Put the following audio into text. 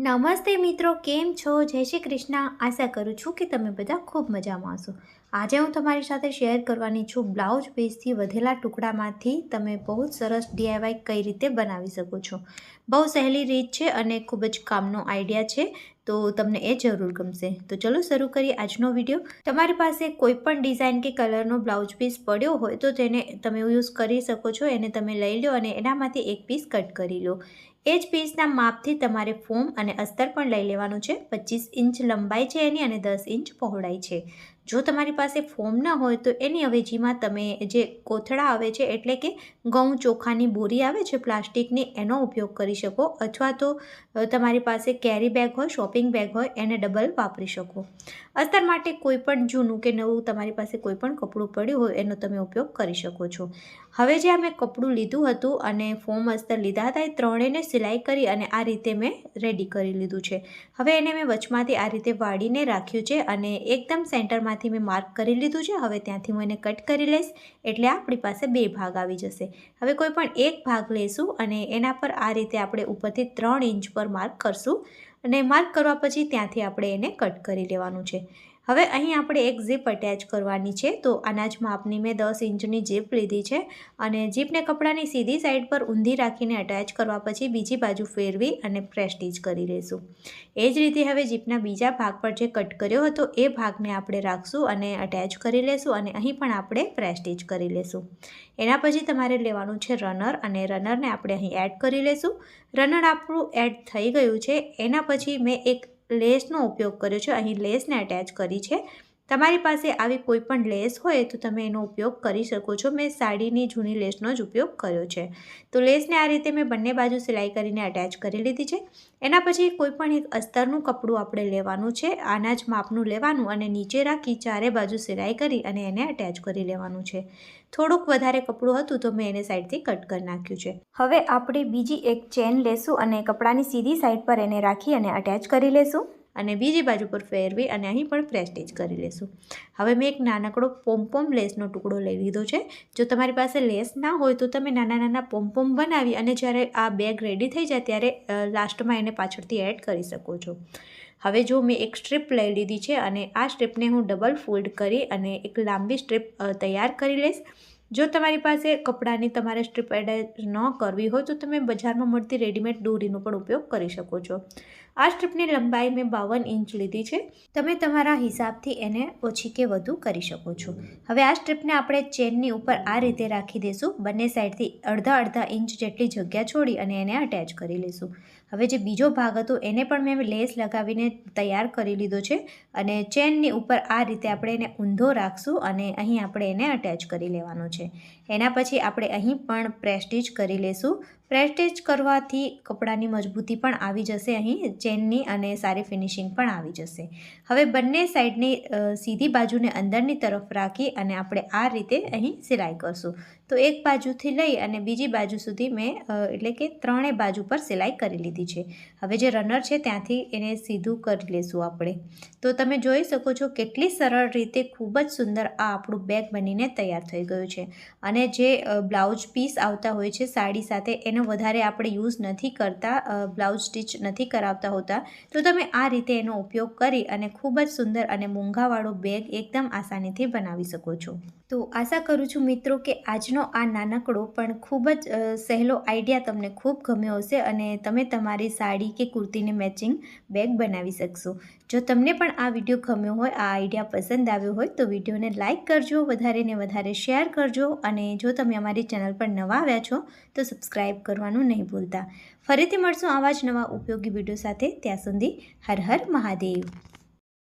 નમસ્તે મિત્રો, કેમ છો? જય શ્રી કૃષ્ણ. આશા કરું છું કે તમે બધા ખૂબ મજામાં હશો. આજે હું તમારી સાથે શેર કરવાની છું બ્લાઉઝ પીસથી વધેલા ટુકડામાંથી તમે બહુ જ સરસ ડીઆઈવાય કઈ રીતે બનાવી શકો છો. બહુ સહેલી રીત છે અને ખૂબ જ કામનો આઈડિયા છે, તો તમને એ જરૂર ગમશે. તો ચલો શરૂ કરીએ આજનો વીડિયો. તમારી પાસે કોઈ પણ ડિઝાઇન કે કલરનો બ્લાઉઝ પીસ પડ્યો હોય તો તેને તમે યુઝ કરી શકો છો, એને તમે લઈ લો અને એનામાંથી એક પીસ કટ કરી લો. એ જ પીસના માપથી તમારે ફોમ અને અસ્તર પણ લઈ લેવાનું છે. પચીસ ઇંચ લંબાઈ છે એની અને દસ ઇંચ પહોળાઈ છે. જો તમારી પાસે ફોર્મ ન હોય તો એની અવેજીમાં તમે જે કોથળા આવે છે, એટલે કે ઘઉં ચોખાની બોરી આવે છે પ્લાસ્ટિકની, એનો ઉપયોગ કરી શકો. અથવા તો તમારી પાસે કેરી બેગ હોય, શોપિંગ બેગ હોય, એને ડબલ વાપરી શકો. અસ્તર માટે કોઈ પણ જૂનું કે નવું તમારી પાસે કોઈ પણ કપડું પડ્યું હોય, એનો તમે ઉપયોગ કરી શકો છો. હવે જે મેં કપડું લીધું હતું અને ફોમ અસ્તર લીધા હતા, એ ત્રણેયને સિલાઈ કરી અને આ રીતે મેં રેડી કરી લીધું છે. હવે એને મેં વચમાંથી આ રીતે વાળીને રાખ્યું છે અને એકદમ સેન્ટરમાંથી મેં માર્ક કરી લીધું છે. હવે ત્યાંથી હું એને કટ કરી લઈશ. એટલે આપણી પાસે બે ભાગ આવી જશે. હવે કોઈ પણ એક ભાગ લઈશું અને એના પર આ રીતે આપણે ઉપરથી ત્રણ ઇંચ પર માર્ક કરશું. અને માર્ક કરવા પછી ત્યાંથી આપણે એને કટ કરી લેવાનું છે. હવે અહીં આપણે એક ઝીપ અટેચ કરવાની છે, તો આના જ માપની મેં દસ ઇંચની જીપ લીધી છે અને જીપને કપડાની સીધી સાઈડ પર ઊંધી રાખીને અટેચ કરવા પછી બીજી બાજુ ફેરવી અને પ્રેસ્ટીજ કરી લઈશું એ જ રીતે હવે જીપના બીજા ભાગ પર જે કટ કર્યો હતો, એ ભાગને આપણે રાખશું અને અટેચ કરી લેશું અને અહીં પણ આપણે પ્રેસ્ટીજ કરી લેશું. એના પછી તમારે લેવાનું છે રનર અને રનરને આપણે અહીં એડ કરી લેશું. રનર આપણું એડ થઈ ગયું છે, એના પછી મેં એક લેસનો ઉપયોગ કર્યો છે. અહીં લેસને અટેચ કરી છે. તમારી પાસે આવી કોઈ પણ લેસ હોય તો તમે એનો ઉપયોગ કરી શકો છો. મેં સાડીની જૂની લેસનો જ ઉપયોગ કર્યો છે. તો લેસને આ રીતે મેં બંને બાજુ સિલાઈ કરીને અટેચ કરી લીધી છે. એના પછી કોઈ પણ એક અસ્તરનું કપડું આપણે લેવાનું છે. આના જ માપનું લેવાનું અને નીચે રાખી ચારે બાજુ સિલાઈ કરી અને એને અટેચ કરી લેવાનું છે. થોડુંક વધારે કપડું હતું તો મેં એને સાઈડથી કટ કરી નાખ્યું છે. હવે આપણે બીજી એક ચેન લેશું અને કપડાની સીધી સાઈડ પર એને રાખી અને અટેચ કરી લેશું. અને બીજી બાજુ પર ફેરવી અને અહીં પણ પ્રેસ્ટેજ કરી લેશું. હવે મેં એક નાનકડો પોમપોમ લેસનો ટુકડો લઈ લીધો છે. જો તમારી પાસે લેસ ના હોય તો તમે નાના નાના પોમપોમ બનાવી અને જ્યારે આ બેગ રેડી થઈ જાય ત્યારે લાસ્ટમાં એને પાછળથી એડ કરી શકો છો. હવે જો મેં એક સ્ટ્રીપ લઈ લીધી છે અને આ સ્ટ્રીપને હું ડબલ ફોલ્ડ કરી અને એક લાંબી સ્ટ્રીપ તૈયાર કરી લઈશ. જો તમારી પાસે કપડાની તમારે સ્ટ્રીપ એડ ન કરવી હોય તો તમે બજારમાં મળતી રેડીમેડ દોરીનો પણ ઉપયોગ કરી શકો છો. આ સ્ટ્રીપની લંબાઈ મેં બાવન ઇંચ લીધી છે. તમે તમારા હિસાબથી એને ઓછી કે વધુ કરી શકો છો. હવે આ સ્ટ્રીપને આપણે ચેનની ઉપર આ રીતે રાખી દઈશું. બંને સાઈડથી અડધા અડધા ઇંચ જેટલી જગ્યા છોડી અને એને અટેચ કરી લઈશું. હવે જે બીજો ભાગ હતો એને પણ મેં લેસ લગાવીને તૈયાર કરી લીધો છે અને ચેનની ઉપર આ રીતે આપણે એને ઊંધો રાખશું અને અહીં આપણે એને અટેચ કરી લેવાનો છે. એના પછી આપણે અહીં પણ પ્રેસ્ટીજ કરી લેશું. પ્રેસ્ટીજ કરવાથી કપડાની મજબૂતી પણ આવી જશે અહીં, ચેનની અને સારી ફિનિશિંગ પણ આવી જશે. હવે બંને સાઈડની સીધી બાજુને અંદરની તરફ રાખી અને આપણે આ રીતે અહીં સિલાઈ કરશું. તો એક બાજુથી લઈ અને બીજી બાજુ સુધી મેં એટલે કે ત્રણેય બાજુ પર સિલાઈ કરી લીધી છે. હવે જે રનર છે ત્યાંથી એને સીધું કરી લેશું આપણે. તો તમે જોઈ શકો છો કેટલી સરળ રીતે ખૂબ જ સુંદર આ આપણું બેગ બનીને તૈયાર થઈ ગયું છે. અને જે બ્લાઉઝ પીસ આવતા હોય છે સાડી સાથે, એનો વધારે આપણે યુઝ નથી કરતા બ્લાઉઝ સ્ટીચ નથી કરાવતા હોતા. તો તમે આ રીતે એનો ઉપયોગ કરી અને ખૂબ જ સુંદર અને મોંઘાવાળો બેગ એકદમ આસાનીથી બનાવી શકો છો. તો આશા કરું છું મિત્રો કે આજનો આ નાનકડો પણ ખૂબ જ સહેલો આઈડિયા તમને ખૂબ ગમ્યો હશે અને તમે તમારી સાડી કે કુર્તીને મેચિંગ બેગ બનાવી શકશો. જો તમને પણ આ વીડિયો ગમ્યો હોય, આ આઈડિયા પસંદ આવ્યો હોય, તો વિડીયોને લાઇક કરજો, વધારે ને વધારે શેર કરજો અને જો તમે અમારી ચેનલ પર નવા આવ્યા છો, તો સબસ્ક્રાઈબ કરવાનું નહીં ભૂલતા. ફરીથી મળશું આવા જ નવા ઉપયોગી વીડિયો સાથે. ત્યાં સુધી હર હર મહાદેવ.